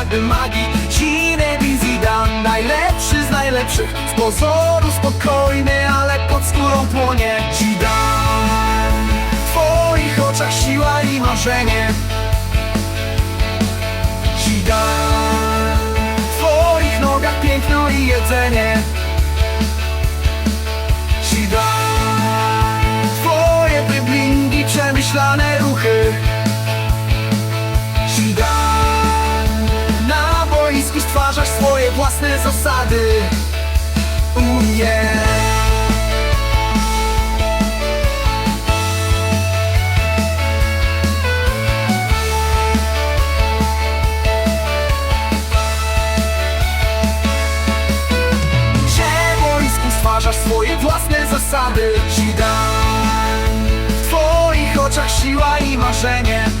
jakby magii. Zidane, najlepszy z najlepszych. Z pozoru spokojny, ale pod skórą płonie. Zidane, w twoich oczach siła i marzenie. Zidane, w twoich nogach piękno i jedzenie. Zidane, twoje driblingi, przemyślane stwarzasz swoje własne zasady. Ooh, yeah. Stwarzasz swoje własne zasady. Zidane, w twoich oczach siła i marzenie